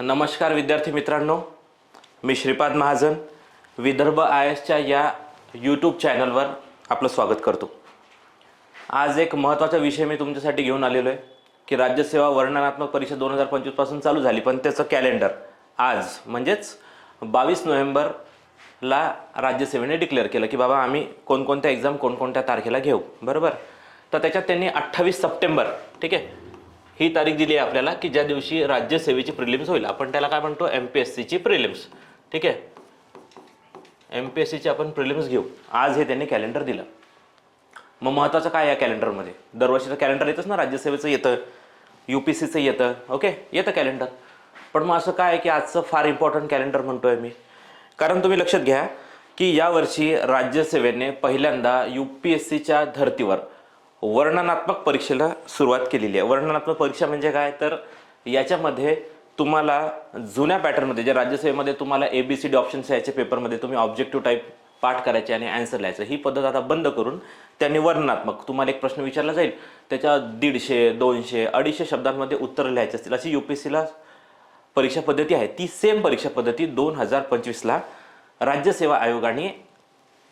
नमस्कार विद्यार्थी मित्रांनो. मी श्रीपाद महाजन विदर्भ आय एसच्या या यूट्यूब चॅनलवर आपलं स्वागत करतो. आज एक महत्त्वाचा विषय मी तुमच्यासाठी घेऊन आलेलो आहे की राज्यसेवा वर्णनात्मक परीक्षा दोन हजार पंचवीसपासून चालू झाली पण त्याचं कॅलेंडर आज म्हणजेच बावीस नोव्हेंबरला राज्यसेवेने डिक्लेअर केलं की बाबा आम्ही कोणकोणत्या एक्झाम कोणकोणत्या तारखेला घेऊ. बरोबर? तर त्याच्यात त्यांनी अठ्ठावीस सप्टेंबर ठीक आहे ही तारीख दिली आहे आपल्याला की ज्या दिवशी राज्यसेवेची प्रिलिम्स होईल. आपण त्याला काय म्हणतो? एम पी एस सीची प्रिलिम्स ठीक आहे? एम पी एस सीची आपण प्रिलिम्स घेऊ. आज हे त्यांनी कॅलेंडर दिलं. मग महत्त्वाचं काय या कॅलेंडरमध्ये दरवर्षीचं कॅलेंडर येतंच ना. राज्यसेवेचं येतं. यू पी सीचं येतं. ओके? येतं कॅलेंडर पण मग असं काय आहे की आजचं फार इम्पॉर्टंट कॅलेंडर म्हणतो आहे मी? कारण तुम्ही लक्षात घ्या की यावर्षी राज्यसेवेने पहिल्यांदा यू पी एस सीच्या धर्तीवर वर्णनात्मक परीक्षेला सुरुवात केलेली आहे. वर्णनात्मक परीक्षा म्हणजे काय? तर याच्यामध्ये तुम्हाला जुन्या पॅटर्नमध्ये जे राज्यसेवेमध्ये तुम्हाला A B C D options यायचे पेपरमध्ये तुम्ही ऑब्जेक्टिव्ह टाईप पाठ करायचे आणि अँसर लिहायचं. ही पद्धत आता बंद करून त्यांनी वर्णनात्मक तुम्हाला एक प्रश्न विचारला जाईल. त्याच्या दीडशे दोनशे अडीचशे शब्दांमध्ये उत्तर लिहायचे असतील. अशी यू पी सीला परीक्षा पद्धती आहे. ती सेम परीक्षा पद्धती दोन हजार पंचवीसला राज्यसेवा आयोगाने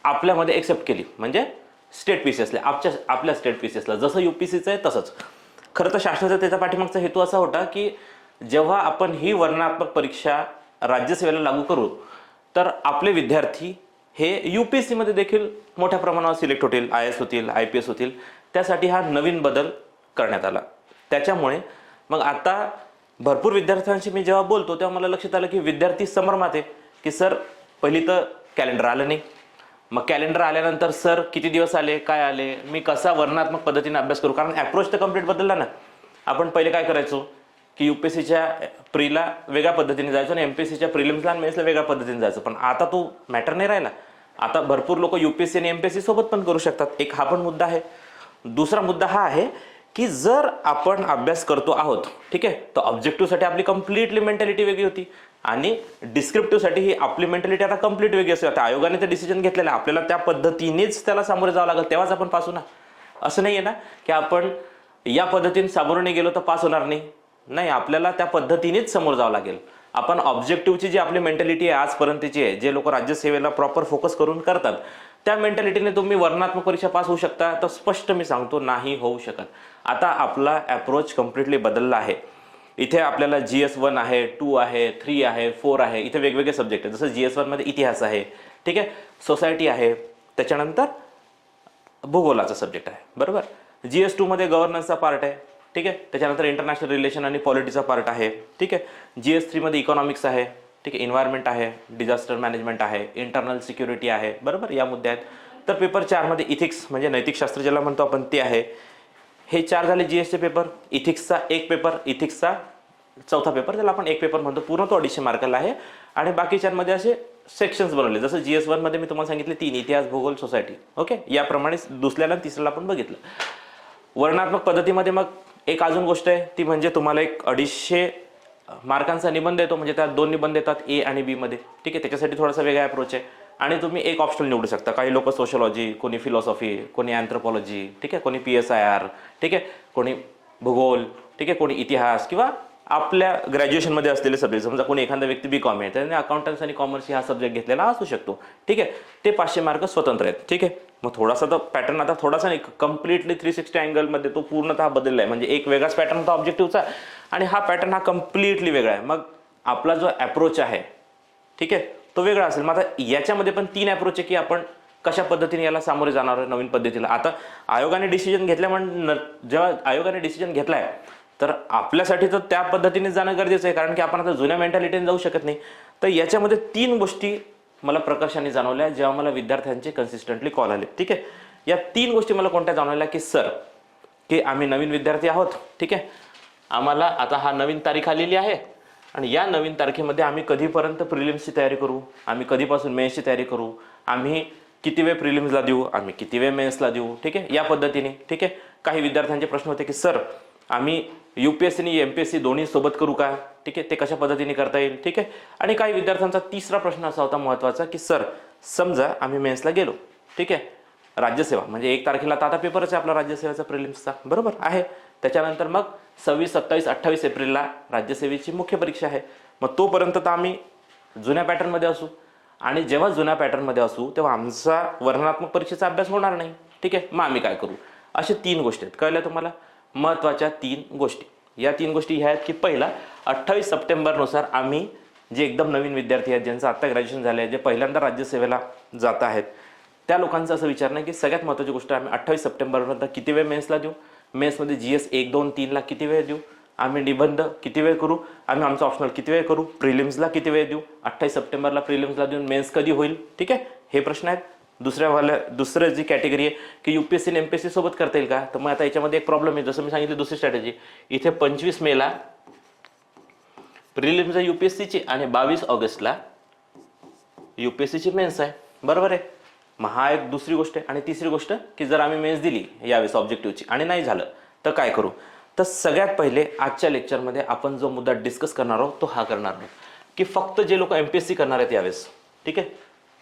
आपल्यामध्ये एक्सेप्ट केली. म्हणजे स्टेट पी सी एसला आपच्या आपल्या स्टेट पी सी एसला जसं यू पी सीचं आहे तसंच. खरं तर शासनाचा त्याचा पाठीमागचा हेतू असा होता की जेव्हा आपण ही वर्णनात्मक परीक्षा राज्यसेवेला लागू करू तर आपले विद्यार्थी हे यू पी एस सीमध्ये देखील मोठ्या प्रमाणावर सिलेक्ट होतील आय एस होतील आय पी एस होतील. त्यासाठी हा नवीन बदल करण्यात आला. त्याच्यामुळे मग आता भरपूर विद्यार्थ्यांशी मी जेव्हा बोलतो तेव्हा मला लक्षात आलं की विद्यार्थी समरमात आहे की सर पहिली तर कॅलेंडर आलं नाही. मग कॅलेंडर आल्यानंतर सर किती दिवस आले काय आले? मी कसा वर्णात्मक पद्धतीने अभ्यास करू? कारण ॲप्रोच तर कंप्लीट बदलला ना. आपण पहिले काय करायचो? की यू पी एस सीच्या प्रीला वेगळ्या पद्धतीने जायचो आणि एम पी एस सीच्या प्रिलिम्सला आणि मेन्सला वेगळ्या पद्धतीने जायचं. पण आता तो मॅटर नाही राहिला. आता भरपूर लोक यू पी एस सी आणि एम पी एस सी सोबत पण करू शकतात. एक हा पण मुद्दा आहे. दुसरा मुद्दा हा आहे की जर आपण अभ्यास करतो आहोत ठीक आहे तर ऑब्जेक्टिव्हसाठी आपली कम्प्लिटली मेंटॅलिटी वेगळी होती. आणि डिस्क्रिप्टिव्हसाठी ही आपली मेंटॅलिटी आता कंप्लीट वेगळी असते. आता आयोगाने ते डिसिजन घेतलेलं आहे. आपल्याला त्या पद्धतीनेच त्याला सामोरे जावं लागेल. तेव्हाच आपण पास होणार. असं नाही आहे ना की आपण या पद्धतीने सामोरे नाही गेलो तर पास होणार नाही. नाही आपल्याला त्या पद्धतीनेच समोर जावं लागेल. आपण ऑब्जेक्टिव्हची जी आपली मेंटॅलिटी आहे आजपर्यंतची आहे जे लोक राज्यसेवेला प्रॉपर फोकस करून करतात त्या मेंटॅलिटीने तुम्ही वर्णात्मक परीक्षा पास होऊ शकता. तर स्पष्ट मी सांगतो नाही होऊ शकत. आता आपला अप्रोच कम्प्लिटली बदलला आहे. इथे आपल्याला जी एस वन आहे टू आहे थ्री आहे फोर आहे इथे वेगवेगळे सब्जेक्ट आहेत. जसं जी एस वनमध्ये इतिहास आहे ठीक आहे? सोसायटी आहे. त्याच्यानंतर भूगोलाचा सब्जेक्ट आहे. बरोबर? जी एस टूमध्ये गव्हर्नन्सचा पार्ट आहे ठीक आहे? त्याच्यानंतर इंटरनॅशनल रिलेशन आणि पॉलिटीचा पार्ट आहे ठीक आहे? जी एस थ्रीमध्ये इकॉनॉमिक्स आहे ठीक आहे? इन्व्हायरमेंट आहे डिझास्टर मॅनेजमेंट आहे इंटरनल सिक्युरिटी आहे बरोबर? या मुद्दे आहेत. तर पेपर चारमध्ये इथिक्स म्हणजे नैतिकशास्त्र ज्याला म्हणतो आपण ते आहे. हे चार झाले जी एसचे पेपर इथिक्सचा एक पेपर इथिक्सचा चौथा पेपर त्याला आपण एक पेपर म्हणतो. पूर्ण तो अडीचशे मार्काला आहे. आणि बाकीच्यांमध्ये असे सेक्शन्स बनवले. जसं जी एस वनमध्ये मी तुम्हाला सांगितले तीन इतिहास भूगोल सोसायटी ओके याप्रमाणे दुसऱ्याला आणि तिसऱ्याला आपण बघितलं. वर्णात्मक पद्धतीमध्ये मग एक अजून गोष्ट आहे. ती म्हणजे तुम्हाला एक अडीचशे मार्कांचा निबंध येतो. म्हणजे त्यात दोन निबंध येतात ए आणि बीमध्ये ठीक आहे? त्याच्यासाठी थोडासा वेगळा अप्रोच आहे. आणि तुम्ही एक ऑप्शनल निवडू शकता. काही लोक सोशलॉजी कोणी फिलॉसॉफी कोणी अँथ्रोपॉलॉजी ठीक आहे? कोणी पी एस आय आर ठीक आहे? कोणी भूगोल ठीक आहे? कोणी इतिहास किंवा आपल्या ग्रॅज्युएशनमध्ये असलेले सब्जेक्ट समजा कोणी एखादा व्यक्ती बी कॉम आहे त्याने अकाउंटन्स आणि कॉमर्स हा सब्जेक्ट घेतलेला असू शकतो. ठीक आहे? ते पाचशे मार्क स्वतंत्र आहेत. ठीक आहे? मग थोडासा तर पॅटर्न आता थोडासा नाही कम्प्लिटली थ्री सिक्स्टी अँगलमध्ये तो पूर्णतः बदलला आहे म्हणजे एक वेगळाच पॅटर्न होता ऑब्जेक्टिव्हचा आणि हा पॅटर्न हा कम्प्लिटली वेगळा आहे. मग आपला जो अप्रोच आहे ठीक आहे? तो वेगळा असेल. मग आता याच्यामध्ये पण तीन अप्रोच आहे की आपण कशा पद्धतीने याला सामोरे जाणार आहे नवीन पद्धतीला. आता आयोगाने डिसिजन घेतल्यामुळे जेव्हा आयोगाने डिसिजन घेतलाय तर आपल्यासाठी तर त्या पद्धतीने जाणं गरजेचं आहे. कारण की आपण आता जुन्या मेंटॅलिटीने जाऊ शकत नाही. तर याच्यामध्ये तीन गोष्टी मला प्रकर्षाने जाणवल्या जेव्हा मला विद्यार्थ्यांचे कन्सिस्टंटली कॉल आले. ठीक आहे? या तीन गोष्टी मला कोणत्या जाणवल्या की सर की आम्ही नवीन विद्यार्थी आहोत. ठीक आहे? आम्हाला आता हा नवीन तारीख आलेली आहे. आणि या नवीन तारखेमध्ये आम्ही कधीपर्यंत प्रिलिम्सची तयारी करू? आम्ही कधीपासून मेन्सची तयारी करू? आम्ही किती वेळ प्रिलिम्सला देऊ? आम्ही किती वेळ मेन्सला देऊ? ठीक आहे? या पद्धतीने ठीक आहे? काही विद्यार्थ्यांचे प्रश्न होते की सर आम्ही यू पी एस सी आणि एम पी एस सी दोन्ही सोबत करू का? ठीक आहे? ते कशा पद्धतीने करता येईल? ठीक आहे? आणि काही विद्यार्थ्यांचा तिसरा प्रश्न असा होता महत्त्वाचा की सर समजा आम्ही मेन्सला गेलो ठीक आहे? राज्यसेवा म्हणजे एक तारखेला आता आता पेपरच आहे आपला राज्यसेवेचा प्रिलिम्सचा बरोबर? आहे. त्याच्यानंतर मग सव्वीस सत्तावीस अठ्ठावीस एप्रिलला राज्यसेवेची मुख्य परीक्षा आहे. मग तोपर्यंत तर आम्ही जुन्या पॅटर्नमध्ये असू. आणि जेव्हा जुन्या पॅटर्नमध्ये असू तेव्हा आमचा वर्णनात्मक परीक्षेचा अभ्यास होणार नाही. ठीक आहे? मग आम्ही काय करू? अशा तीन गोष्टी आहेत. कळल्या तुम्हाला? महत्त्वाच्या तीन गोष्टी. या तीन गोष्टी ह्या आहेत की पहिला अठ्ठावीस सप्टेंबरनुसार आम्ही जे एकदम नवीन विद्यार्थी आहेत ज्यांचं आत्ता ग्रॅज्युएशन झालं आहे जे पहिल्यांदा राज्यसेवेला जात आहेत त्या लोकांचं असं विचारणं नाही की सगळ्यात महत्त्वाची गोष्ट आम्ही अठ्ठावीस सप्टेंबरपर्यंत किती वेळ मेन्सला देऊ? मेन्समध्ये जी एस एक दोन तीनला किती वेळ देऊ? आम्ही निबंध किती वेळ करू? आम्ही आमचं ऑप्शनल किती वेळ करू? प्रिलिम्सला किती वेळ देऊ? अठ्ठावीस सप्टेंबरला प्रिलिम्सला देऊन मेन्स कधी होईल? ठीक आहे? हे प्रश्न आहेत. दुसऱ्या वाल्या दुसरं जी कॅटेगरी आहे की यू पी एस सी आणि सी सोबत करता येईल का? तर मग आता याच्यामध्ये एक प्रॉब्लेम आहे. जसं मी सांगितलं दुसरी स्ट्रॅटेजी इथे पंचवीस मेला प्रिलिम्स आहे सीची आणि बावीस ऑगस्टला यू पी एस सीची मेन्स आहे. बरोबर आहे? मग हा एक दुसरी गोष्ट आहे. आणि तिसरी गोष्ट की जर आम्ही मेन्स दिली यावेळेस ऑब्जेक्टिव्हची आणि नाही झालं तर काय करू? तर सगळ्यात पहिले आजच्या लेक्चरमध्ये आपण जो मुद्दा डिस्कस करणार आहोत तो हा करणार नाही. की फक्त जे लोक एम पी एस सी करणार आहेत यावेळेस ठीक आहे?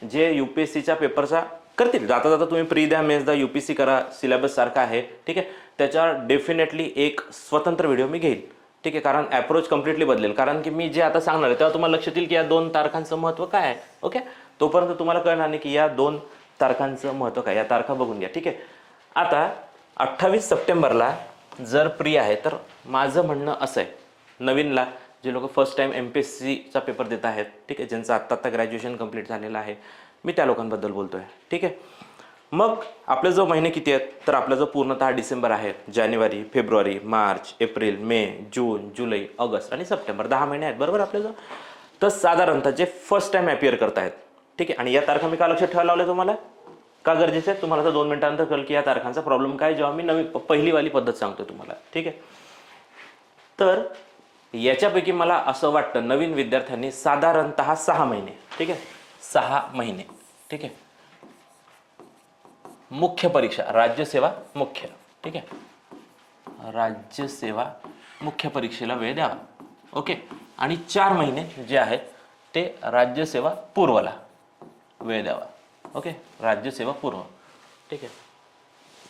जे यू पी एस सीच्या पेपरचा करतील. जाता जाता तुम्ही प्री द्या मेन्स द्या यू पी सी करा सिलेबस सारखा आहे ठीक आहे? त्याच्यावर डेफिनेटली एक स्वतंत्र व्हिडिओ मी घेईल ठीक आहे? कारण अप्रोच कम्प्लिटली बदलेल. कारण की मी जे आता सांगणार आहे तेव्हा तुम्हाला लक्षात येईल की या दोन तारखांचं महत्त्व काय आहे ओके? तोपर्यंत तुम्हाला कळणार नाही की या दोन तारखांचं महत्त्व काय? या तारखा बघून घ्या ठीक आहे? आता अठ्ठावीस सप्टेंबरला जर प्री आहे तर माझं म्हणणं असं आहे नवीनला जे लोक first time M P S सीचा पेपर देत आहेत ठीक आहे? ज्यांचं आत्ता आत्ता ग्रॅज्युएशन कंप्लीट झालेलं आहे मी त्या लोकांबद्दल बोलतो आहे ठीक आहे? मग आपले जो महिने किती आहेत तर आपला जो पूर्णतः डिसेंबर आहे जानेवारी फेब्रुवारी मार्च एप्रिल मे जून जुलै ऑगस्ट आणि सप्टेंबर दहा महिने आहेत बरोबर आपले जो? तर साधारणतः जे फर्स्ट टाइम अपिअर करत आहेत ठीक आहे. आणि या तारखा मी का लक्षात ठेवायला लावल्या तुम्हाला? का गरजेचं आहे? तुम्हाला तर दोन मिनिटानंतर कळ की या तारखांचा प्रॉब्लेम काय जेव्हा मी नवी पहिलीवाली पद्धत सांगतो तुम्हाला. ठीक आहे? तर याच्यापैकी मला असं वाटतं नवीन विद्यार्थ्यांनी साधारणतः सहा महिने ठीक आहे? सहा महिने ठीक आहे? मुख्य परीक्षा राज्यसेवा मुख्य ठीक आहे? राज्यसेवा मुख्य परीक्षेला वेळ द्यावा. ओके? आणि चार महिने जे आहेत ते राज्यसेवा पूर्वला. वेळ द्यावा. ओके राज्यसेवा पूर्ण. ठीक आहे?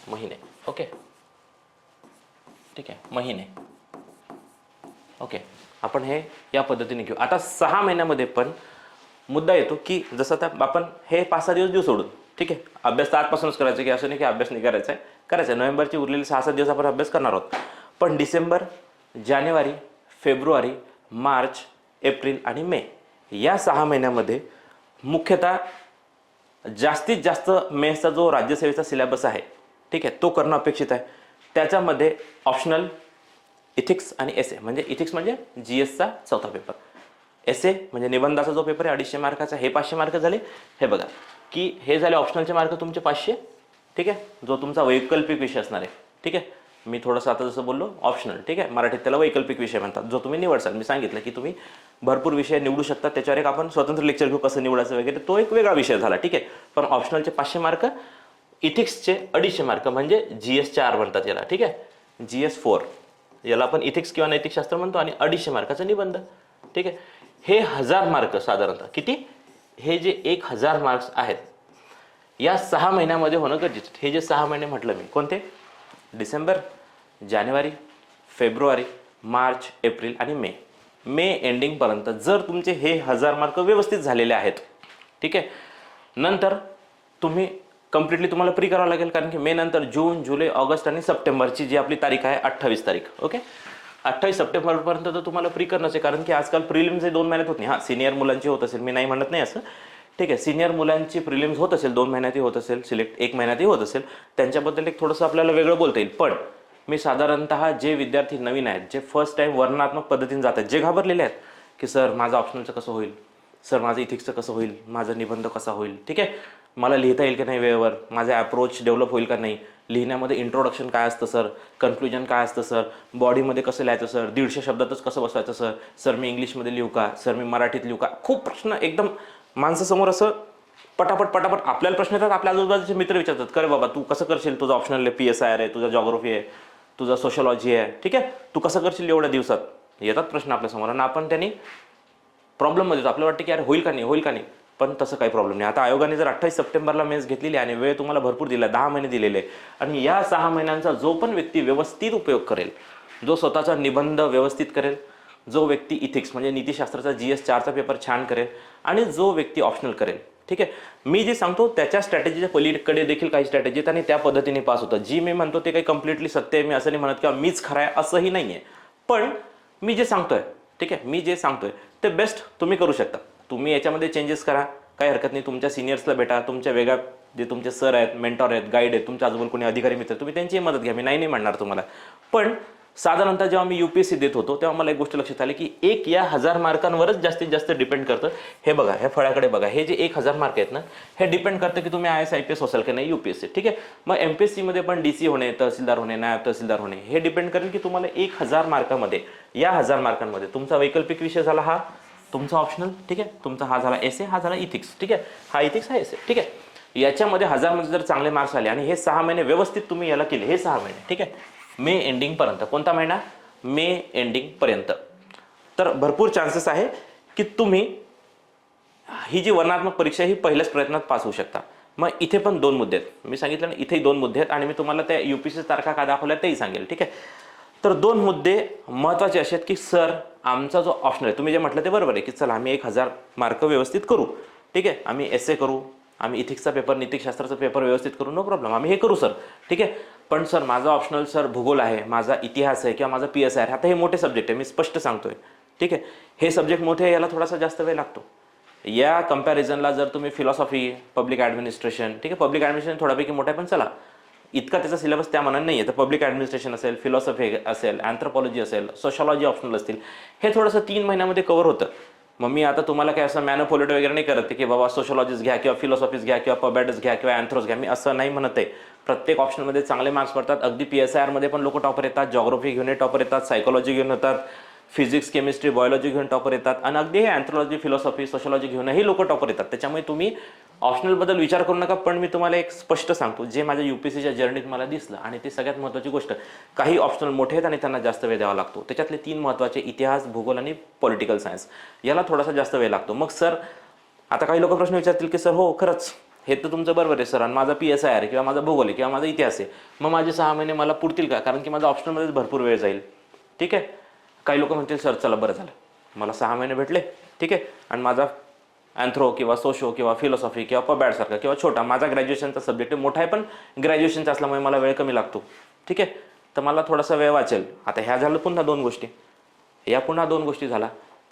महिने. ओके ठीक आहे? महिने. ओके आपण हे या पद्धतीने घेऊ. आता सहा महिन्यामध्ये पण मुद्दा येतो की जसं आता आपण हे पाच सहा दिवस देऊ सोडून. ठीक आहे? अभ्यास तर आजपासूनच करायचा की असं नाही की अभ्यास नाही करायचा आहे. करायचा आहे. नोव्हेंबरची उरलेली सहा सात दिवस आपण अभ्यास करणार आहोत. पण डिसेंबर जानेवारी फेब्रुवारी मार्च एप्रिल आणि मे या सहा महिन्यामध्ये मुख्यतः जास्तीत जास्त मेन्सचा जो राज्यसेवेचा सिलेबस आहे ठीक आहे तो करणं अपेक्षित आहे. त्याच्यामध्ये ऑप्शनल इथिक्स आणि एस ए म्हणजे इथिक्स म्हणजे जी एसचा चौथा पेपर एस ए म्हणजे निबंधाचा जो पेपर आहे अडीचशे मार्काचा हे पाचशे मार्क झाले. हे बघा की हे झाले ऑप्शनलचे मार्क तुमचे पाचशे ठीक आहे जो तुमचा वैकल्पिक विषय असणार आहे ठीक आहे. मी थोडंसं आता जसं बोललो ऑप्शनल ठीक आहे? मराठीत त्याला वैकल्पिक विषय म्हणतात. जो तुम्ही निवडसाल. मी सांगितलं की तुम्ही भरपूर विषय निवडू शकता. त्याच्यावर एक आपण स्वतंत्र लेक्चर घेऊ कसं निवडायचं वगैरे. तो एक वेगळा विषय झाला ठीक आहे? पण ऑप्शनलचे पाचशे मार्क इथिक्सचे अडीचशे मार्क म्हणजे जी एस चार म्हणतात याला ठीक आहे? जी एस फोर याला आपण इथिक्स किंवा नैतिकशास्त्र म्हणतो आणि अडीचशे मार्काचा निबंध ठीक आहे? हे हजार मार्क साधारणतः. किती? हे जे एक हजार मार्क्स आहेत या सहा महिन्यामध्ये होणं गरजेचं हे जे सहा महिने म्हटलं मी कोणते? डिसेंबर जानेवारी फेब्रुवारी मार्च एप्रिल आणि मे. मे एंडिंगपर्यंत जर तुमचे हे हजार मार्क व्यवस्थित झालेले आहेत ठीक आहे नंतर तुम्ही कम्प्लिटली तुम्हाला प्री करावं लागेल कारण की मे नंतर जून जुलै ऑगस्ट आणि सप्टेंबरची जी आपली तारीख आहे अठ्ठावीस तारीख ओके? अठ्ठावीस सप्टेंबरपर्यंत तर तुम्हाला प्री करणंच आहे कारण की आजकाल प्रिलिम्स हे दोन महिन्यात होत नाही. हां सिनियर मुलांची होत असेल मी नाही म्हणत नाही असं. ठीक आहे सिनियर मुलांची प्रिलिम्स होत असेल दोन महिन्यातही होत असेल सिलेक्ट एक महिन्यातही होत असेल त्यांच्याबद्दल एक थोडंसं आपल्याला वेगळं बोलता येईल. पण मी साधारणतः जे विद्यार्थी नवीन आहेत जे फर्स्ट टाइम वर्णनात्मक पद्धतीने जात आहेत जे घाबरलेले आहेत की सर माझं ऑप्शनलचं कसं होईल? सर माझं इथिक्सचं कसं होईल? माझा निबंध कसा होईल? ठीक आहे? मला लिहिता येईल की नाही वेळेवर? माझा अप्रोच डेव्हलप होईल का नाही? लिहिण्यामध्ये इंट्रोडक्शन काय असतं सर? कन्क्लुजन काय असतं सर? बॉडीमध्ये कसं लिहायचं सर? दीडशे शब्दातच कसं बसवायचं सर? सर मी इंग्लिशमध्ये लिहू का? सर मी मराठीत लिहू का? खूप प्रश्न एकदम माणसासमोर असं पटापट पटापट आपल्याला प्रश्न येतात आपल्या आजूबाजूचे मित्र विचारतात करे बाबा तू कसं करशील? तुझा ऑप्शनल आहे पी एस आय आर आहे तुझा जॉग्रफी आहे. तुझा सोशलॉजी आहे. ठीक आहे? तू कसं करशील एवढ्या दिवसात? येतात प्रश्न आपल्यासमोर आणि आपण त्यांनी प्रॉब्लेममध्ये येतो आपल्याला वाटतं की अरे होईल का नाही? होईल का नाही? पण तसं काही प्रॉब्लेम नाही. आता आयोगाने जर अठ्ठावीस सप्टेंबरला मेन्स घेतलेली आहे आणि वेळ तुम्हाला भरपूर दिला दहा महिने दिलेले आहे. आणि या सहा महिन्यांचा जो पण व्यक्ती व्यवस्थित उपयोग करेल जो स्वतःचा निबंध व्यवस्थित करेल जो व्यक्ती इथिक्स म्हणजे नीतीशास्त्राचा जी एस चारचा पेपर छान करेल आणि जो व्यक्ती ऑप्शनल करेल ठीक आहे? मी जे सांगतो त्याच्या स्ट्रॅटेजीच्या पलीकडे देखील काही स्ट्रॅटेजी आहेत आणि त्या पद्धतीने पास होतं जी मी म्हणतो ते काही कम्प्लिटली सत्य आहे. मी असं नाही म्हणत किंवा मीच खरं आहे असंही नाही आहे. पण मी जे सांगतोय ठीक आहे? मी जे सांगतोय ते बेस्ट तुम्ही करू शकता. तुम्ही याच्यामध्ये चेंजेस करा. काही हरकत नाही. तुमच्या सिनियर्सला भेटा. तुमच्या वेगळ्या जे तुमचे सर आहेत मेंटॉर आहेत गाईड आहेत तुमच्या आजूबाजूला कोणी अधिकारी मित्र तुम्ही त्यांची मदत घ्या. मी नाही नाही म्हणणार तुम्हाला. पण साधारणतः जेव्हा मी युपीएससी देत होतो तेव्हा मला एक गोष्ट लक्षात आली की एक या हजार मार्कांवरच जास्तीत जास्त डिपेंड करतं. हे बघा ह्या फळाकडे बघा. हे जे एक हजार मार्क आहेत ना हे डिपेंड करतं की तुम्ही I S I P S असाल की नाही युपीएससी ठीक आहे? मग एमपीएससी मध्ये पण डीसी होणे तहसीलदार होणे नायब तहसीलदार होणे हे डिपेंड करेल की तुम्हाला एक हजार मार्कामध्ये या हजार मार्कांमध्ये तुमचा वैकल्पिक विषय झाला हा. तुमचा ऑप्शनल ठीक आहे? तुमचा हा झाला एस ए हा झाला इथिक्स ठीक आहे? हा इथिक्स हा एस ए ठीक आहे? याच्यामध्ये हजारमध्ये जर चांगले मार्क्स आले आणि हे सहा महिने व्यवस्थित तुम्ही याला केले हे सहा महिने ठीक आहे? मे एंडिंगपर्यंत कोणता महिना? मे एंडिंगपर्यंत तर भरपूर चान्सेस आहे की तुम्ही ही जी वर्णात्मक परीक्षा ही पहिल्याच प्रयत्नात पास होऊ शकता. मग इथे पण दोन मुद्दे आहेत. मी सांगितलं ना इथेही दोन मुद्दे आहेत आणि मी तुम्हाला त्या यू पी सी तारखा का दाखवल्या तेही सांगेल. ठीक आहे? तर दोन मुद्दे महत्त्वाचे असे आहेत की सर आमचा जो ऑप्शन आहे तुम्ही जे म्हटलं ते बरोबर आहे की चला आम्ही एक हजार मार्क व्यवस्थित करू. ठीक आहे? आम्ही एस ए करू. आम्ही इथिक्सचा पेपर नीतिकशास्त्राचा पेपर व्यवस्थित करू. नो प्रॉब्लेम आम्ही हे करू सर. ठीक आहे? पण सर माझा ऑप्शनल सर भूगोल आहे माझा इतिहास आहे किंवा माझा पी एस आर आता हे मोठे सब्जेक्ट आहे मी स्पष्ट सांगतोय. ठीक आहे? हे सब्जेक्ट मोठे आहे याला थोडासा जास्त वेळ लागतो. या कम्पॅरिझनला जर तुम्ही फिलॉसॉफी पब्लिक ॲडमिनिस्ट्रेशन ठीक आहे? पब्लिक ॲडमिनिस्ट्रेशन थोड्यापैकी मोठा आहे पण चला. इतका त्याचा सिलेबस त्या मनात नाही आहे तर पब्लिक ॲडमिनिस्ट्रेशन असेल फिलॉसॉफी असेल अँथ्रोपॉलॉजी असेल सोशॉलॉजी ऑप्शनल असतील. हे थोडंसं तीन महिन्यामध्ये कव्हर होतं. मग मी आता तुम्हाला काय असं मॅनोपॉलिट वगैरे नाही करत की बाबा सोशॉलॉजीज घ्या किंवा फिलॉसॉफीज घ्या किंवा पबॅटस घ्या किंवा अँथ्रोज घ्या. मी असं नाही म्हणत आहे. प्रत्येक ऑप्शनमध्ये चांगले मार्क्स पडतात. अगदी पी एस आय आरमध्ये पण लोक टॉपर येतात. जॉग्रफी घेऊन टॉपर येतात. सायकोलॉजी घेऊन येतात. फिजिक्स केमिस्ट्री बायोलॉजी घेऊन टॉपर येतात. आणि अगदी हे अँथ्रोलॉजी फिलॉसॉफी सोशॉलॉजी घेऊनही लोक टॉपर येतात. त्याच्यामुळे तुम्ही ऑप्शनलबद्दल विचार करू नका पण मी तुम्हाला एक स्पष्ट सांगतो. जे माझ्या युपीसीच्या जर्नीत मला दिसलं आणि ती सगळ्यात महत्त्वाची गोष्ट काही ऑप्शनल मोठे आहेत आणि त्यांना जास्त वेळ द्यावा लागतो. त्याच्यातले तीन महत्त्वाचे इतिहास भूगोल आणि पॉलिटिकल सायन्स याला थोडासा जास्त वेळ लागतो. मग सर आता काही लोक प्रश्न विचारतील की सर हो खरंच हे तर तुमचं बरोबर आहे सर. आणि माझा पी एस आय आर किंवा माझा भूगोल आहे किंवा माझा इतिहास आहे. मग माझे सहा महिने मला पुरतील का? कारण की माझा ऑप्शनमध्येच भरपूर वेळ जाईल. ठीक आहे? काही लोक म्हणतील सर चला बरं झालं. मला सहा महिने भेटले. ठीक आहे? आणि माझा अँथ्रो किंवा सोशो किंवा फिलॉसॉफी किंवा पबॅडसारखा किंवा छोटा माझा ग्रॅज्युएशनचा सब्जेक्ट मोठा आहे पण ग्रॅज्युएशनचा असल्यामुळे मला वेळ कमी लागतो. ठीक आहे? तर मला थोडासा वेळ वाचेल. आता ह्या झालं पुन्हा दोन गोष्टी. या पुन्हा दोन गोष्टी झाला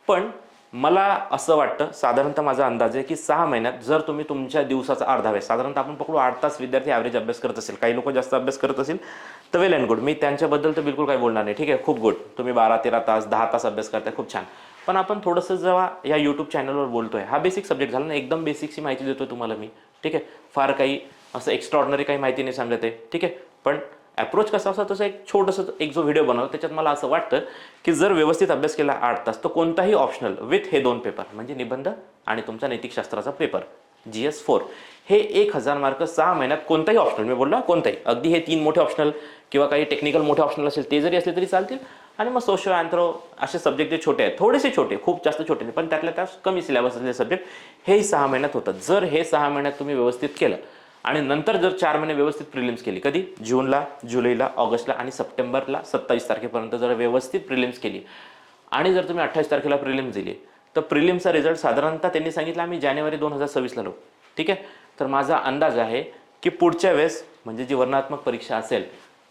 पण मला असं वाटतं साधारणतः माझा अंदाज आहे की सहा महिन्यात जर तुम्ही तुमच्या दिवसाचा अर्धा वेळ साधारणतः आपण पकडू आठ तास विद्यार्थी ॲव्हरेज अभ्यास करत असेल काही लोक जास्त अभ्यास करत असेल तर वेल अँड गुड मी त्यांच्याबद्दल तर बिलकुल काही बोलणार नाही. ठीक आहे खूप गुड तुम्ही बारा तेरा तास दहा तास अभ्यास करताय खूप छान. पण आपण थोडंसं जेव्हा या यूट्यूब चॅनलवर बोलतोय. हा बेसिक सब्जेक्ट झाला ना एकदम बेसिकची माहिती देतोय तुम्हाला मी. ठीक आहे फार काही असं एक्स्ट्रॉर्डनरी काही माहिती नाही सांगत आहे. ठीक आहे पण अप्रोच कसा असतो तसं एक छोटंसं एक जो व्हिडिओ बनवला त्याच्यात मला असं वाटतं की जर व्यवस्थित अभ्यास केला आठ तास तर कोणताही ऑप्शनल विथ हे दोन पेपर म्हणजे निबंध आणि तुमचा नैतिकशास्त्राचा पेपर जी एस फोर हे एक हजार मार्क सहा महिन्यात कोणताही ऑप्शनल मी बोललो कोणताही. अगदी हे तीन मोठे ऑप्शनल किंवा काही टेक्निकल मोठे ऑप्शनल असेल ते जरी असले तरी चालतील. आणि मग सोशल अँथ्रो असे सब्जेक्ट जे छोटे आहेत थोडेसे छोटे खूप जास्त छोटे नाही पण त्यातल्या त्यात कमी सिलेबस असलेले सब्जेक्ट हेही सहा महिन्यात होतं जर हे सहा महिन्यात तुम्ही व्यवस्थित केलं आणि नंतर जर चार महिने व्यवस्थित प्रिलिम्स केली कधी? जूनला जुलैला ऑगस्टला आणि सप्टेंबरला सत्तावीस तारखेपर्यंत जर व्यवस्थित प्रिलिम्स केली आणि जर तुम्ही अठ्ठावीस तारखेला प्रिलिम्स दिली तर प्रिलिम्सचा रिझल्ट साधारणतः त्यांनी सांगितलं आम्ही जानेवारी दोन हजार सव्वीसला लो ठीक आहे? तर माझा अंदाज आहे की पुढच्या वेळेस म्हणजे जी वर्णात्मक परीक्षा असेल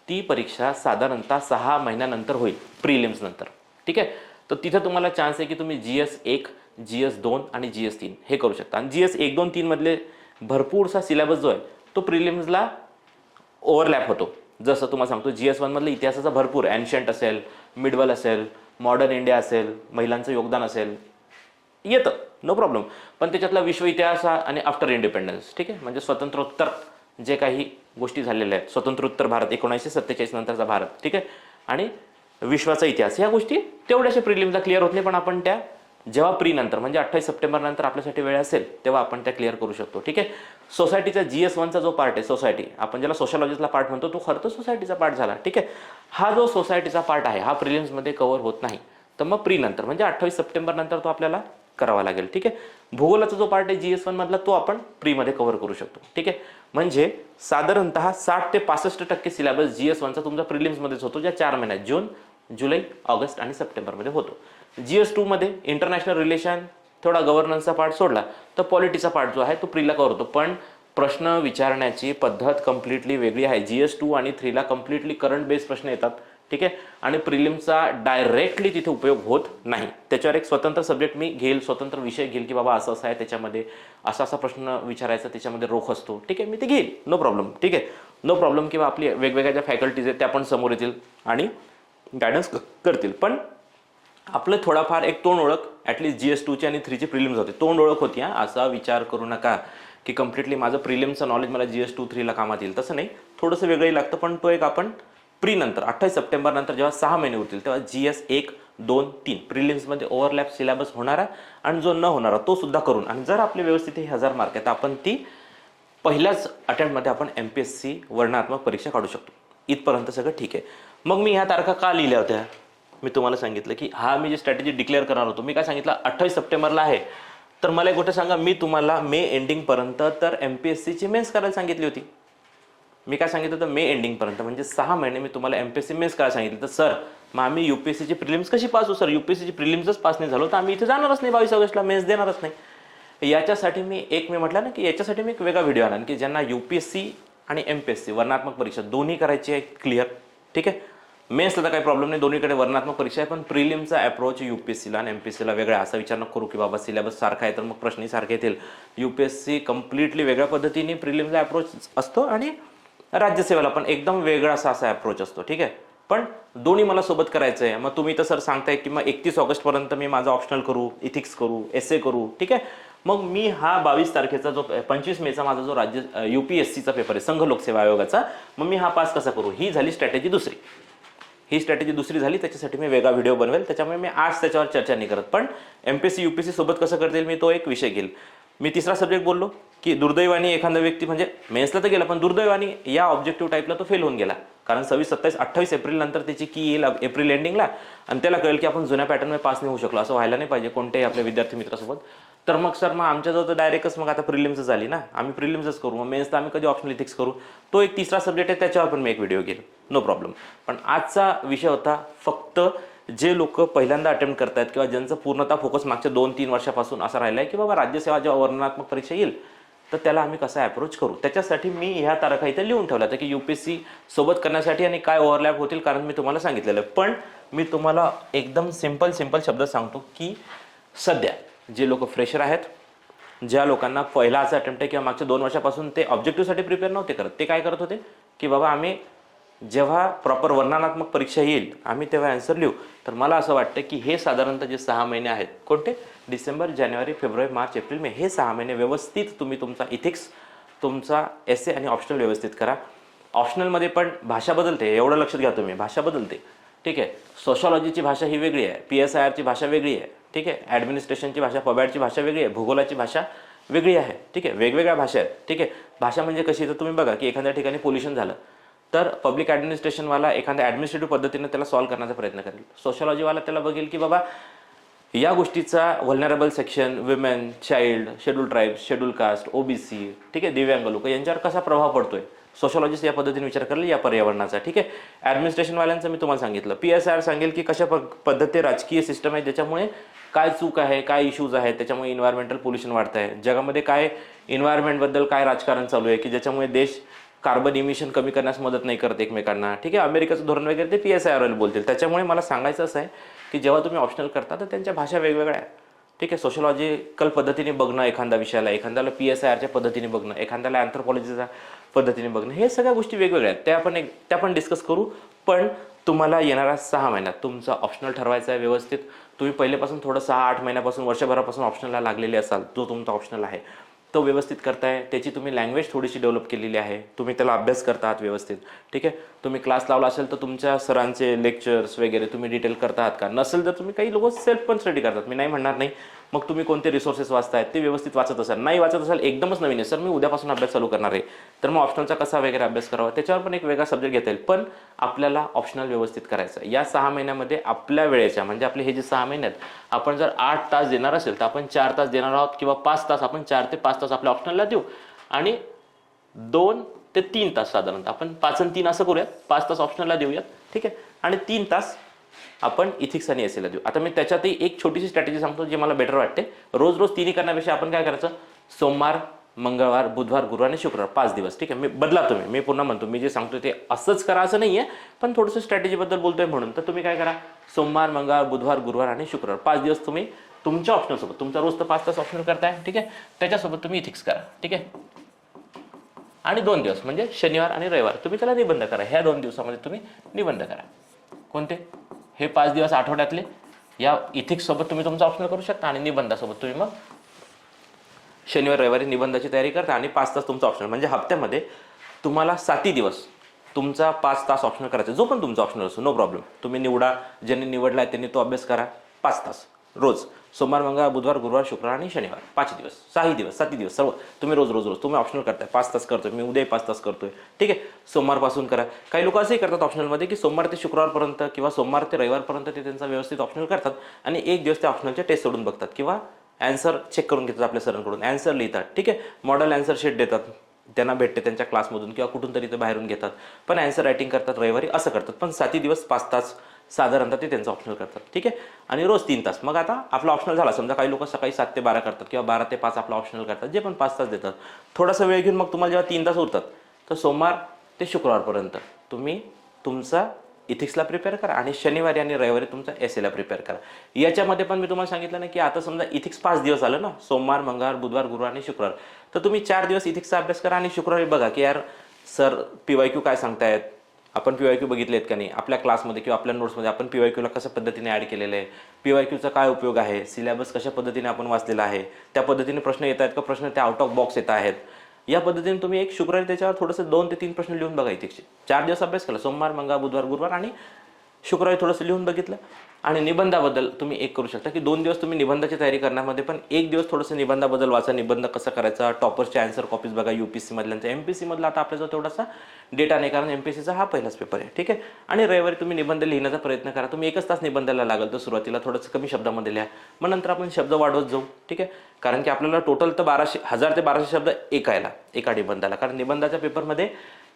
ती परीक्षा साधारणतः सहा महिन्यानंतर होईल प्रिलिम्स नंतर. ठीक आहे? तर तिथं तुम्हाला चान्स आहे की तुम्ही जी एस एक जी एस दोन आणि जी एस तीन हे करू शकता. आणि जी एस एक दोन तीनमधले भरपूरसा सिलेबस जो आहे तो प्रिलिम्सला ओव्हरलॅप होतो. जसं तुम्हाला सांगतो जी एस वनमधलं इतिहासाचा भरपूर अँशंट असेल मिडवल असेल मॉडर्न इंडिया असेल महिलांचं योगदान असेल येतं नो प्रॉब्लेम पण त्याच्यातला विश्व इतिहास हा आणि आफ्टर इंडिपेंडन्स ठीक आहे? म्हणजे स्वतंत्रोत्तर जे काही गोष्टी झालेल्या आहेत स्वतंत्रोत्तर भारत एकोणीसशे सत्तेचाळीस नंतरचा भारत ठीक आहे? आणि विश्वाचा इतिहास ह्या गोष्टी तेवढ्याशा प्रिलिम्सला क्लिअर होत नाही पण आपण त्या जेव्हा प्री नंतर म्हणजे अठ्ठावीस सप्टेंबर नंतर आपल्यासाठी वेळ असेल तेव्हा आपण त्या क्लिअर करू शकतो ठीक आहे? सोसायटीचा जी एस वनचा जो पार्ट आहे सोसायटी आपण ज्याला सोशलॉजीचा पार्ट म्हणतो तो खरं तर सोसायटीचा पार्ट झाला ठीक आहे? हा जो सोसायटीचा पार्ट आहे हा प्रिलिम्समध्ये कव्हर होत नाही. तर मग प्री नंतर म्हणजे अठ्ठावीस सप्टेंबर नंतर तो आपल्याला करावा लागेल ठीक आहे? भूगोलाचा जो पार्ट आहे जी एस वनमधला तो आपण प्रीमध्ये कव्हर करू शकतो ठीक आहे? म्हणजे साधारणतः साठ ते पासष्ट टक्के सिलेबस जी एस वनचा तुमचा प्रिलिम्समध्येच होतो ज्या चार महिन्यात जून जुलै ऑगस्ट आणि सप्टेंबरमध्ये होतो. जी एस टूमध्ये इंटरनॅशनल रिलेशन थोडा गव्हर्नन्सचा पार्ट सोडला तर पॉलिटीचा पार्ट जो आहे तो प्रीला करतो पण प्रश्न विचारण्याची पद्धत कम्प्लिटली वेगळी आहे. जी एस टू आणि थ्रीला कम्प्लिटली करंट बेस्ड प्रश्न येतात. ठीक आहे? आणि प्रिलिमचा डायरेक्टली तिथे उपयोग होत नाही. त्याच्यावर एक स्वतंत्र सब्जेक्ट मी घेईल स्वतंत्र विषय घेईल की बाबा असं असं आहे त्याच्यामध्ये असा असा प्रश्न विचारायचा त्याच्यामध्ये रोख असतो. ठीक आहे? मी ते घेईल. नो प्रॉब्लेम ठीक आहे? नो प्रॉब्लेम किंवा आपली वेगवेगळ्या ज्या फॅकल्टीज आहेत त्या पण समोर येतील आणि गायडन्स करतील. पण आपलं थोडाफार एक तोंड ओळख ॲटलीस्ट जी एस टूची आणि थ्रीची प्रिलिम्स होते. तोंड ओळख होती हा. असा विचार करू नका की कम्प्लिटली माझं प्रिलिम्सचं नॉलेज मला जी एस टू थ्रीला कामात येईल. तसं नाही. थोडंसं वेगळंही लागतं पण तो एक आपण प्री नंतर अठ्ठावीस सप्टेंबर नंतर जेव्हा सहा महिने उरतील तेव्हा जी एस एक दोन तीन प्रिलिम्समध्ये ओव्हरलॅप सिलेबस होणारा आणि जो न होणारा तो सुद्धा करून. आणि जर आपले व्यवस्थित हे हजार मार्क आहेत तर आपण ती पहिल्याच अटेम्प्टमध्ये आपण एम पी एस सी वर्णात्मक परीक्षा काढू शकतो. इथपर्यंत सगळं ठीक आहे. मग मी ह्या तारखा का लिहिल्या होत्या? मी तुम्हाला सांगितलं की हा मी जी स्ट्रॅटेजी डिक्लेअर करणार होतो मी काय सांगितलं? अठ्ठावीस सप्टेंबरला आहे. तर मला एक गोष्ट सांगा मी तुम्हाला मे एंडिंगपर्यंत तर एम पी एस सीची मेन्स करायला सांगितली होती. मी काय सांगितलं होतं? मे एंडिंगपर्यंत म्हणजे सहा महिने मी तुम्हाला M P S C mains करायला सांगितलं. तर सर मग आम्ही यू पी एस सीची प्रिलिम्स कशी पास हो सर यू पी एस सीची प्रिलिम्सच पास नाही झालो तर आम्ही इथे जाणारच नाही बावीस ऑगस्टला मेन्स देणारच नाही. याच्यासाठी मी एक मी म्हटलं ना की याच्यासाठी मी एक वेगळा व्हिडिओ आणला की ज्यांना यू पी एस सी आणि एम पी एस सी वर्णात्मक परीक्षा दोन्ही करायची आहे क्लिअर ठीक आहे? मेन्सला तर काही प्रॉब्लेम नाही. दोन्हीकडे वर्णात्मक परीक्षा आहे पण प्रिलिमचा अप्रोच यू पी एस सीला आणि एम पी एस सीला वेगळा असा विचार नको करू की बाबा सिलेबस सारखा आहे तर मग प्रश्नही सारखे येतील. U P S C completely वेगळ्या पद्धतीने प्रिलिमचा अप्रोच असतो आणि राज्यसेवेला पण एकदम वेगळा असा असा अप्रोच असतो. ठीक आहे? पण दोन्ही मला सोबत करायचं आहे मग तुम्ही तर सर सांगताय की मग एकतीस ऑगस्टपर्यंत मी माझं ऑप्शनल करू इथिक्स करू एस ए करू. ठीक आहे? मग मी हा बावीस तारखेचा जो पंचवीस मेचा माझा जो राज्य यू पी एस सीचा पेपर आहे संघ लोकसेवा आयोगाचा मग मी हा पास कसा करू? ही झाली स्ट्रॅटेजी दुसरी. ही स्ट्रॅटेजी दुसरी झाली त्याच्यासाठी मी वेगळा व्हिडिओ बनवेल. त्याच्यामुळे मी आज त्याच्यावर चर्चा नाही करत. पण M P S C U P C सोबत कसं करता येईल मी तो एक विषय घेईल. मी तिसरा सब्जेक्ट बोललो की दुर्दैवानी एखादा व्यक्ती म्हणजे मेन्सला तर गेला पण दुर्दैवानी या ऑब्जेक्टिव्ह टाईपला तो फेल होऊन गेला. कारण सव्वीस सत्तावीस अठ्ठावीस एप्रिल नंतर त्याची की येईल एप्रिल एंडिंगला आणि त्याला कळेल की आपण जुन्या पॅटर्नमध्ये पास नाही होऊ शकलो. असं व्हायला नाही पाहिजे कोणत्याही आपल्या विद्यार्थी मित्रासोबत. तर मग सर मग आमच्याजवळ तर डायरेक्टच मग आता प्रिलिम्स झाली ना. आम्ही प्रिलिम्सच करू. मग मेन्सला आम्ही कधी ऑप्शनल इथिक्स करू? तो एक तिसरा सब्जेक्ट आहे त्याच्यावर पण मी एक व्हिडिओ घेईल. नो प्रॉब्लेम पण आजचा विषय होता फक्त जे लोक पहिल्यांदा अटेम्प्ट करतायत किंवा ज्यांचं पूर्णतः फोकस मागच्या दोन तीन वर्षापासून असा राहिला आहे की बाबा राज्यसेवा जेव्हा वर्णनात्मक परीक्षा येईल तर त्याला आम्ही कसा अप्रोच करू? त्याच्यासाठी मी ह्या तारखा इथे लिहून ठेवल्या तर की यू पी एस सी सोबत करण्यासाठी आणि काय ओव्हरलॅप होतील कारण मी तुम्हाला सांगितलेलं आहे. पण मी तुम्हाला एकदम सिंपल सिंपल शब्द सांगतो की सध्या जे लोक फ्रेशर आहेत ज्या लोकांना पहिला असा अटेम्प्ट आहे किंवा मागच्या दोन वर्षापासून ते ऑब्जेक्टिव्हसाठी प्रिपेअर नव्हते करत ते काय करत होते की बाबा आम्ही जेव्हा प्रॉपर वर्णनात्मक परीक्षा येईल आम्ही तेव्हा अँसर लिहू. तर मला असं वाटतं की हे साधारणतः जे सहा महिने आहेत कोणते? डिसेंबर जानेवारी फेब्रुवारी मार्च एप्रिल मे हे सहा महिने व्यवस्थित तुम्ही तुमचा इथिक्स तुमचा एस आणि ऑप्शनल व्यवस्थित करा. ऑप्शनलमध्ये पण भाषा बदलते एवढं लक्षात घ्या तुम्ही भाषा बदलते. ठीक आहे? सोशॉलॉजीची भाषा ही वेगळी आहे पी एस आय आरची भाषा वेगळी आहे. ठीक आहे? ॲडमिनिस्ट्रेशनची भाषा पबॅडची भाषा वेगळी आहे भूगोलाची भाषा वेगळी आहे. ठीक आहे? वेगवेगळ्या भाषा आहेत. ठीक आहे? भाषा म्हणजे कशी? तर तुम्ही बघा की एखाद्या ठिकाणी पोल्युशन झालं. तर पब्लिक ॲडमिनिस्ट्रेशनवाला एखाद्या ॲडमिनिस्ट्रेटिव्ह पद्धतीने त्याला सॉल्व्ह करण्याचा प्रयत्न करेल. सोशॉलॉजीवाला त्याला बघेल की बाबा या गोष्टीचा vulnerable section women child schedule tribes schedule caste OBC ठीक आहे दिव्यांग लोक यांच्यावर कसा प्रभाव पडतोय? सोशॉलॉजिस्ट या पद्धतीने विचार करेल या पर्यावरणाचा ठीक आहे? ॲडमिनिस्ट्रेशनवाल्यांचं मी तुम्हाला सांगितलं. पी एस आर सांगेल की कशा प पद्धती राजकीय सिस्टम आहे ज्याच्यामुळे काय चूक आहे काय इश्यूज आहेत त्याच्यामुळे इन्व्हायरमेंटल पोल्युशन वाढत आहे जगामध्ये काय इन्व्हायरमेंटबद्दल काय राजकारण चालू आहे की ज्याच्यामुळे देश कार्बन इमिशन कमी करण्यास मदत नाही करत एकमेकांना. ठीक आहे अमेरिकेचं धोरण वगैरे ते पी एस आय आर बोलतील. त्याच्यामुळे मला सांगायचं असं आहे की जेव्हा तुम्ही ऑप्शनल करता तर त्यांच्या भाषा वेगवेगळ्या आहे ठीक आहे सोशलॉजिकल पद्धतीने बघणं एखाद्या विषयाला एखाद्याला पी एस आय आरच्या पद्धतीने बघणं एखाद्याला अँथ्रोपॉलॉजीच्या पद्धतीने बघणं हे सगळ्या गोष्टी वेगवेगळ्या आहेत. त्या आपण एक त्या पण डिस्कस करू पण तुम्हाला येणाऱ्या सहा महिन्यात तुमचा ऑप्शनल ठरवायचा आहे व्यवस्थित. तुम्ही पहिल्यापासून थोडं सहा आठ महिन्यापासून वर्षभरापासून ऑप्शनला लागलेले असाल जो तुमचा ऑप्शनल आहे. तो व्यवस्थित करताय त्याची तुम्ही लँग्वेज थोडीशी डेव्हलप केलेली आहे तुम्ही त्याला अभ्यास करता आहात व्यवस्थित. ठीक आहे? तुम्ही क्लास लावला असेल तर तुमच्या सरांचे लेक्चर्स वगैरे तुम्ही डिटेल करता आहात का? नसेल तर तुम्ही काही लोक सेल्फ पण स्टडी करतात. मी नाही म्हणणार नाही. मग तुम्ही कोणते रिसोर्सेस वाचतायत ते व्यवस्थित वाचत असाल. नाही वाचत असाल एकदमच नवीन आहे. सर मी उद्यापासून अभ्यास चालू करणार आहे. तर मग ऑप्शनलचा कसा वगैरे अभ्यास करावा? त्याच्यावर पण एक वेगळा सब्जेक्ट घेता येईल. पण आपल्याला ऑप्शनल व्यवस्थित करायचं आहे. या सहा महिन्यामध्ये आपल्या वेळेच्या म्हणजे आपले हे जे सहा महिन्यात आहेत आपण जर आठ तास देणार असेल तर आपण चार तास देणार आहोत किंवा पाच तास आपण चार ते पाच तास आपल्या ऑप्शनलला देऊ. आणि दोन ते तीन तास साधारणतः आपण पाच आणि तीन असं करूयात. पाच तास ऑप्शनलला देऊयात. ठीक आहे? आणि तीन तास आपण इथिक्स आणि एसेला देऊ. आता मी त्याच्यातही एक छोटीशी स्ट्रॅटेजी सांगतो जे मला बेटर वाटते. रोज रोज तिन्ही करण्यापेक्षा आपण काय करायचं? सोमवार मंगळवार बुधवार गुरुवार आणि शुक्रवार पाच दिवस. ठीक आहे? मी बदला तुम्ही मी पुन्हा म्हणतो मी जे सांगतो ते असंच करा असं नाही आहे पण थोडंसं स्ट्रॅटेजीबद्दल बोलतोय म्हणून. तर तुम्ही काय करा? सोमवार मंगळवार बुधवार गुरुवार आणि शुक्रवार पाच दिवस तुम्ही तुमच्या ऑप्शनसोबत तुमचा रोज तर पाच तास ऑप्शन करताय ठीक आहे? त्याच्यासोबत तुम्ही इथिक्स करा ठीक आहे? आणि दोन दिवस म्हणजे शनिवार आणि रविवार तुम्ही त्याला निबंध करा. ह्या दोन दिवसामध्ये तुम्ही निबंध करा. कोणते? हे पाच दिवस आठवड्यातले. या इथिक्ससोबत तुम्ही तुमचा ऑप्शनल करू शकता आणि निबंधासोबत तुम्ही मग शनिवार रविवारी निबंधाची तयारी करता आणि पाच तास तुमचा ऑप्शनल म्हणजे हप्त्यामध्ये तुम्हाला साती दिवस तुमचा पाच तास ऑप्शनल करायचा. जो पण तुमचा ऑप्शनल असो नो प्रॉब्लेम तुम्ही निवडा ज्यांनी निवडला आहे त्यांनी तो अभ्यास करा. पाच तास रोज. सोमवार मंगळवार बुधवार गुरुवार शुक्रवार आणि शनिवार. पाच दिवस सहाही दिवस साती दिवस सर्व. तुम्ही रोज रोज रोज. तुम्ही ऑप्शनल करताय. पाच तास करतोय. मी उद्या पाच तास करतोय. ठीक आहे? सोमवारपासून करा. काही लोक असंही करतात ऑप्शनलमध्ये की सोमवार ते शुक्रवारपर्यंत किंवा सोमवार ते रविवारपर्यंत ते त्यांचा व्यवस्थित ऑप्शनल करतात आणि एक दिवस ते ऑप्शनलचे टेस्ट सोडून बघतात किंवा अँसर चेक करून घेतात आपल्या सरांकडून. अँसर लिहितात. ठीक आहे? मॉडेल अँसर शीट देतात. त्यांना भेटते त्यांच्या क्लासमधून किंवा कुठून तरी ते बाहेरून घेतात. पण अँसर रायटिंग करतात रविवारी. असं करतात. पण साती दिवस पाच तास साधारणतः ते त्यांचं ऑप्शनल करतात. ठीक आहे? आणि रोज तीन तास. मग आता आपला ऑप्शनल झाला. समजा काही लोक सकाळी सात ते बारा करतात किंवा बारा ते पाच आपला ऑप्शनल करतात. जे पण पाच तास देतात. थोडासा वेळ घेऊन मग तुम्हाला जेव्हा तीन तास उरतात तर सोमवार ते शुक्रवारपर्यंत तुम्ही तुमचा इथिक्सला प्रिपेअर करा आणि शनिवारी आणि रविवारी तुमचा एस एला प्रिपेअर करा. याच्यामध्ये पण मी तुम्हाला सांगितलं ना की आता समजा इथिक्स पाच दिवस आलं ना सोमवार मंगळवार बुधवार गुरुवार आणि शुक्रवार तर तुम्ही चार दिवस इथिक्सचा अभ्यास करा आणि शुक्रवारी बघा की यार सर पी वाय क्यू काय सांगतायत? आपण पी वाय क्यू बघितले आहेत का नाही? आपल्या क्लासमध्ये किंवा आपल्या नोट्समध्ये आपण पी वाय क्यूला कशा पद्धतीने ॲड केलेलं आहे? पी वाय क्यूचा काय उपयोग आहे? सिलेबस कशा पद्धतीने आपण वाचलेला आहे? त्या पद्धतीने प्रश्न येत आहेत का? प्रश्न ते आउट ऑफ बॉक्स येत आहेत. या पद्धतीने तुम्ही एक शुक्रवारी त्याच्यावर थोडंसं दोन ते तीन प्रश्न लिहून बघा इथे. चार दिवस अभ्यास केला. सोमवार मंगळवार बुधवार गुरुवार आणि शुक्रवारी थोडंसं लिहून बघितलं. आणि निबंधाबद्दल तुम्ही एक करू शकता की दोन दिवस तुम्ही निबंधाची तयारी करण्यामध्ये पण एक दिवस थोडंसं निबंधाबद्दल वाचा निबंध कसा करायचा टॉपरचे आन्सर कॉपीज बघा U P C M P C मधला आता आपल्याजवळ तेवढासा डेटा नाही कारण एम पी सीचा हा पहिलाच पेपर आहे ठीक आहे? आणि रविवारी तुम्ही निबंध लिहिण्याचा प्रयत्न करा. तुम्ही एकच तास निबंधाला लागल तर सुरुवातीला थोडंसं कमी शब्दामध्ये लिहा. मग नंतर आपण शब्द वाढवत जाऊ ठीक आहे? कारण की आपल्याला टोटल तर बाराशे हजार ते बाराशे शब्द एकायला एका निबंधाला. कारण निबंधाच्या पेपरमध्ये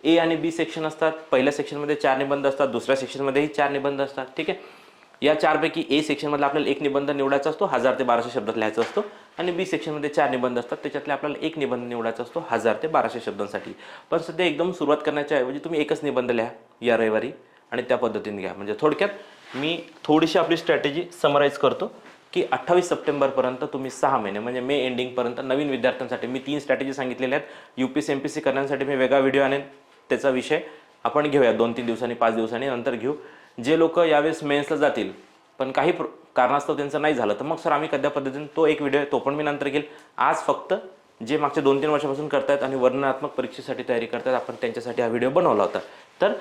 ए आणि बी सेक्शन असतात. पहिल्या सेक्शनमध्ये चार निबंध असतात. दुसऱ्या सेक्शनमध्येही चार निबंध असतात ठीक आहे? या चारपैकी ए सेक्शनमधला आपल्याला एक निबंध निवडायचा असतो हजार ते बाराशे शब्दात लिहायचा असतो. आणि बी सेक्शनमध्ये चार निबंध असतात त्याच्यातले आपल्याला एक निबंध निवडायचा असतो हजार ते बाराशे शब्दांसाठी. पण सध्या एकदम सुरुवात करण्याच्या ऐवजी तुम्ही एकच निबंध लिहा या रविवारी आणि त्या पद्धतीने घ्या. म्हणजे थोडक्यात मी थोडीशी आपली स्ट्रॅटेजी समराईज करतो की अठ्ठावीस सप्टेंबरपर्यंत तुम्ही सहा महिने म्हणजे मे एंडिंगपर्यंत नवीन विद्यार्थ्यांसाठी मी तीन स्ट्रॅटेजी सांगितलेल्या आहेत. U P C M P C करण्यासाठी मी वेगळा व्हिडिओ आणेन त्याचा विषय आपण घेऊया. दोन तीन दिवसांनी पाच दिवसांनी नंतर घेऊ. जे लोक यावेळेस मेन्सला जातील पण काही प्र- कारणास्तव त्यांचं नाही झालं तर मग सर आम्ही कद्या पद्धतीने तो एक व्हिडिओ आहे तो पण मी नंतर घेईल. आज फक्त जे मागच्या दोन तीन वर्षापासून करतायत आणि वर्णनात्मक परीक्षेसाठी तयारी करतात आपण त्यांच्यासाठी हा व्हिडिओ बनवला होता. तर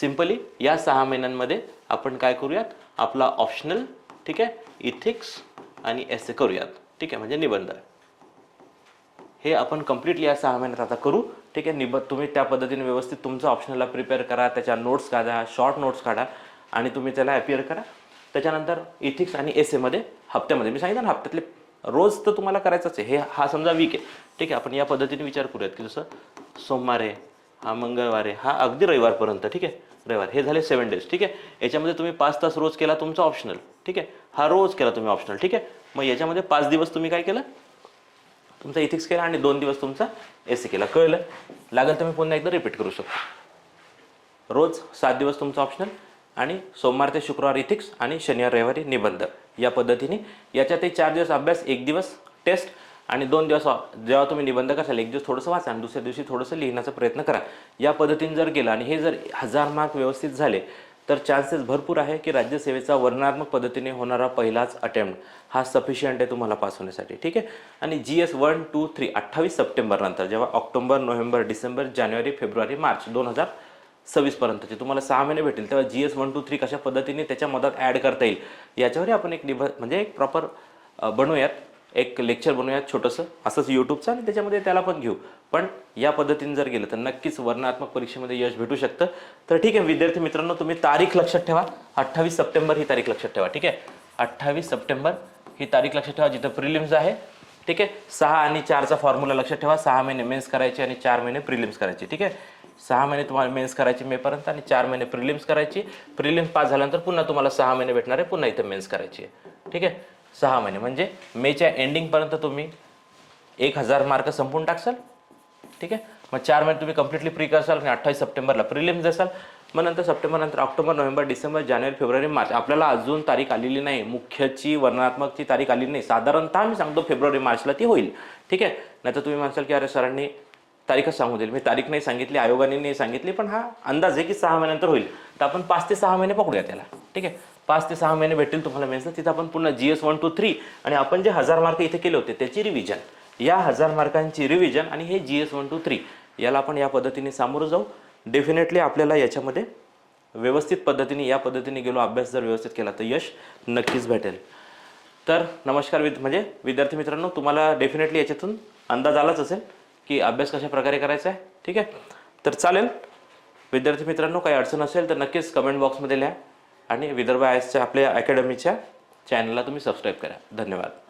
सिम्पली या सहा महिन्यांमध्ये आपण काय करूयात? आपला ऑप्शनल ठीक आहे इथिक्स आणि एस करूयात. ठीक आहे म्हणजे निबंध. हे आपण कम्प्लिटली या सहा महिन्यात आता करू. ठीक आहे निब तुम्ही त्या पद्धतीने व्यवस्थित तुमचं ऑप्शनला प्रिपेअर करा त्याच्या नोट्स काढा शॉर्ट नोट्स काढा. आणि तुम्ही त्याला अपिअर करा. त्याच्यानंतर इथिक्स आणि एस एमध्ये हप्त्यामध्ये मी सांगितलं ना हप्त्यातले रोज तर तुम्हाला करायचंच आहे. हे हा समजा वीक आहे. ठीक आहे आपण या पद्धतीने विचार करूयात की जसं सोमवार आहे हा मंगळवार आहे हा अगदी रविवारपर्यंत ठीक आहे? रविवार हे झाले सेवन डेज ठीक आहे? याच्यामध्ये तुम्ही पाच तास रोज केला तुमचा ऑप्शनल ठीक आहे? हा रोज केला तुम्ही ऑप्शनल ठीक आहे? मग याच्यामध्ये पाच दिवस तुम्ही काय केलं? तुमचा इथिक्स केला आणि दोन दिवस तुमचा एस केला. कळलं? लागेल तर मी पुन्हा एकदा रिपीट करू शकतो. रोज सात दिवस तुमचा ऑप्शनल आणि सोमवार ते शुक्रवार इथिक्स आणि शनिवार रविवारी निबंध. या पद्धतीने याच्यातही चार दिवस अभ्यास एक दिवस टेस्ट आणि दोन दिवस जेव्हा तुम्ही निबंध कराल एक दिवस थोडंसं वाचा आणि दुसऱ्या दिवशी थोडंसं लिहिण्याचा प्रयत्न करा. या पद्धतीने जर केलं आणि हे जर हजार मार्क व्यवस्थित झाले तर चान्सेस भरपूर आहे की राज्यसेवेचा वर्णनात्मक पद्धतीने होणारा पहिलाच अटेम्प्ट हा सफिशियंट आहे तुम्हाला पास होण्यासाठी. ठीक आहे? आणि G S one two three अठ्ठावीस सप्टेंबर नंतर जेव्हा ऑक्टोबर नोव्हेंबर डिसेंबर जानेवारी फेब्रुवारी मार्च दोन हजार सव्वीसपर्यंतचे तुम्हाला सहा महिने भेटेल. तेव्हा G S one two three कशा पद्धतीने त्याच्या मदत ॲड करता येईल याच्यावरही आपण एक निभ म्हणजे एक प्रॉपर बनवूयात. एक लेक्चर बनवूयात छोटंसं. असंच यूट्यूबचं आणि त्याच्यामध्ये त्याला पण घेऊ. पण या पद्धतीने जर गेलं तर नक्कीच वर्णात्मक परीक्षेमध्ये यश भेटू शकतं. तर ठीक आहे विद्यार्थी मित्रांनो तुम्ही तारीख लक्षात ठेवा. अठ्ठावीस सप्टेंबर ही तारीख लक्षात ठेवा ठीक आहे? अठ्ठावीस सप्टेंबर ही तारीख लक्षात ठेवा जिथं प्रिलिम्स आहे. ठीक आहे? सहा आणि चारचा फॉर्म्युला लक्षात ठेवा. सहा महिने मेन्स करायचे आणि चार महिने प्रिलिम्स करायचे ठीक आहे? सहा महिने तुम्हाला मेन्स करायची मेपर्यंत आणि चार महिने प्रिलिम्स करायची. प्रिलिम्स पास झाल्यानंतर पुन्हा तुम्हाला सहा महिने भेटणार आहे पुन्हा इथं मेन्स करायची आहे. ठीक आहे? सहा महिने. म्हणजे मेच्या एंडिंगपर्यंत तुम्ही एक हजार मार्क संपून टाकसाल. ठीक आहे? मग चार महिने तुम्ही कम्प्लिटली प्री करसाल आणि अठ्ठावीस सप्टेंबरला प्रिलिम्स देसाल. मग नंतर सप्टेंबर नंतर ऑक्टोबर नोव्हेंबर डिसेंबर जानेवारी फेब्रुवारी मार्च. आपल्याला अजून तारीख आलेली नाही. मुख्यची वर्णात्मकची तारीख आलेली नाही. साधारणतः मी सांगतो फेब्रुवारी मार्चला ती होईल. ठीक आहे? नाहीतर तुम्ही म्हणसाल की अरे सरांनी तारीखच सांगू देईल. मी तारीख नाही सांगितली आयोगाने नाही सांगितली पण हा अंदाज आहे की सहा महिन्यानंतर होईल. तर आपण पाच ते सहा महिने पकडूया त्याला. ठीक आहे? पाच ते सहा महिने भेटतील तुम्हाला मेन्सला. तिथं आपण पुन्हा G S one two three आणि आपण जे हजार मार्क इथे केले होते त्याची रिव्हिजन या हजार मार्कांची रिव्हिजन आणि हे G S one two three याला आपण या पद्धतीने सामोरं जाऊ. डेफिनेटली आपल्याला याच्यामध्ये व्यवस्थित पद्धतीने या पद्धतीने गेलो अभ्यास जर व्यवस्थित केला तर यश नक्कीच भेटेल. तर नमस्कार विद म्हणजे विद्यार्थी मित्रांनो तुम्हाला डेफिनेटली याच्यातून अंदाज आलाच असेल. की अभ्यास कशा प्रकारे करायचा आहे? ठीक आहे? तर चालेल. विद्यार्थी मित्रांनो काही अडचण असेल तर नक्कीच कमेंट बॉक्समध्ये लिहा. आणि विदर्भ आयसच्या आपल्या अकॅडमीच्या चॅनलला तुम्ही सबस्क्राईब करा. धन्यवाद.